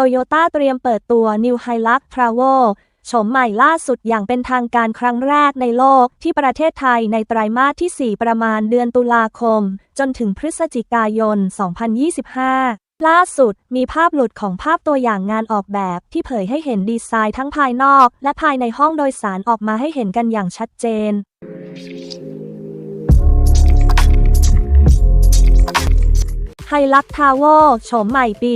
โตโยต้าเตรียมเปิดตัว New Hilux Travel โฉมใหม่ล่าสุดอย่างเป็นทางการครั้งแรกในโลกที่ประเทศไทยในไตรมาสที่ 4 ประมาณเดือนตุลาคม จนถึงพฤศจิกายน 2025 ล่าสุดมีภาพหลุดของภาพตัวอย่างงานออกแบบที่เผยให้เห็นดีไซน์ทั้งภายนอก และภายในห้องโดยสารออกมาให้เห็นกันอย่างชัดเจนไฮลักทาวเวอร์โฉมใหม่ปี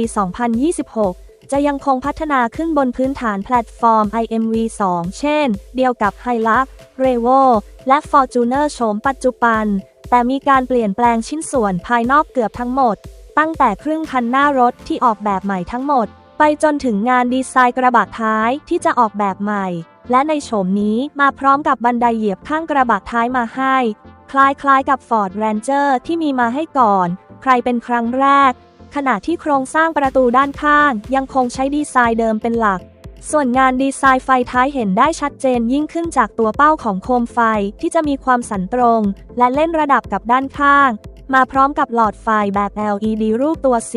2026 จะยังคงพัฒนาขึ้นบนพื้นฐานแพลตฟอร์ม IMV2 เช่น เดียวกับ h i l u x r e v o และ Fortuner โฉมปัจจุบัน แต่มีการเปลี่ยนแปลงชิ้นส่วนภายนอกเกือบทั้งหมด ตั้งแต่ครึ่งคันหน้ารถที่ออกแบบใหม่ทั้งหมด ไปจนถึงงานดีไซน์กระบะท้ายที่จะออกแบบใหม่ และในโฉมนี้มาพร้อมกับบันไดเหยียบข้างกระบะท้ายมาให้ คล้ายๆกับ Ford Ranger ที่มีมาให้ก่อน ใครเป็นครั้งแรก ขณะที่โครงสร้างประตูด้านข้าง ยังคงใช้ดีไซน์เดิมเป็นหลัก ส่วนงานดีไซน์ไฟท้ายเห็นได้ชัดเจนยิ่งขึ้นจากตัวเป้าของโคมไฟที่จะมีความสันตรง และเล่นระดับกับด้านข้าง มาพร้อมกับหลอดไฟแบบ LED รูปตัว C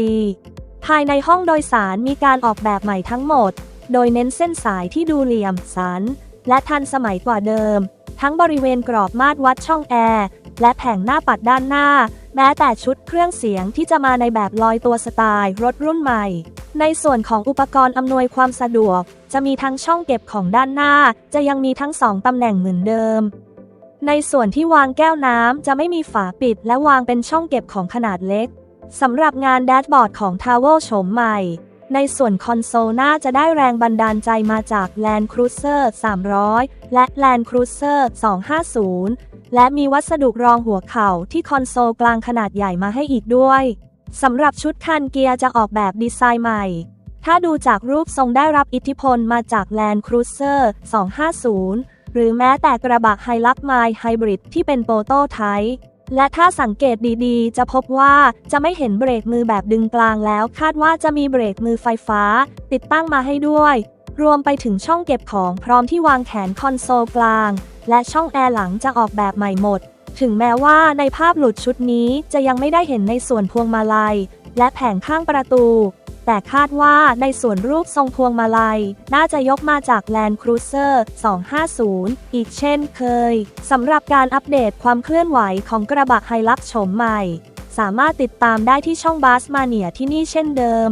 ภายในห้องโดยสารมีการออกแบบใหม่ทั้งหมด โดยเน้นเส้นสายที่ดูเหลี่ยม สัน และทันสมัยกว่าเดิม ทั้งบริเวณกรอบมาตรวัดช่องแอร์ และแผงหน้าปัดด้านหน้า แม้แต่ชุดเครื่องเสียงที่จะมาในแบบลอยตัวสไตล์รถรุ่นใหม่ ในส่วนของอุปกรณ์อำนวยความสะดวก จะมีทั้งช่องเก็บของด้านหน้า จะยังมีทั้งสองตำแหน่งเหมือนเดิม ในส่วนที่วางแก้วน้ำจะไม่มีฝาปิด และวางเป็นช่องเก็บของขนาดเล็กสำหรับงานแดชบอร์ดของ t a v e l โฉมใหม่ ในส่วนคอนโซลหน้าจะได้แรงบันดาลใจมาจาก Land Cruiser 300 และ Land Cruiser 250 และมีวัสดุรองหัวเข่าที่คอนโซลกลางขนาดใหญ่มาให้อีกด้วย สำหรับชุดคันเกียร์จะออกแบบดีไซน์ใหม่ ถ้าดูจากรูปทรงได้รับอิทธิพลมาจาก Land Cruiser 250 หรือแม้แต่กระบะไฮลักไมล์ไฮบริดที่เป็นโปโตไทป์และถ้าสังเกตดีๆ จะพบว่าจะไม่เห็นเบรกมือแบบดึงกลางแล้ว คาดว่าจะมีเบรกมือไฟฟ้า ติดตั้งมาให้ด้วย รวมไปถึงช่องเก็บของพร้อมที่วางแขนคอนโซลกลาง และช่องแอร์หลังจะออกแบบใหม่หมด ถึงแม้ว่าในภาพหลุดชุดนี้จะยังไม่ได้เห็นในส่วนพวงมาลัย และแผงข้างประตู แต่คาดว่าในส่วนรูปทรงพวงมาลัย น่าจะยกมาจาก Land Cruiser 250 อีกเช่นเคยสำหรับการอัปเดตความเคลื่อนไหวของกระบะไฮลักโฉมใหม่ สามารถติดตามได้ที่ช่องบาสมาเนียที่นี่เช่นเดิม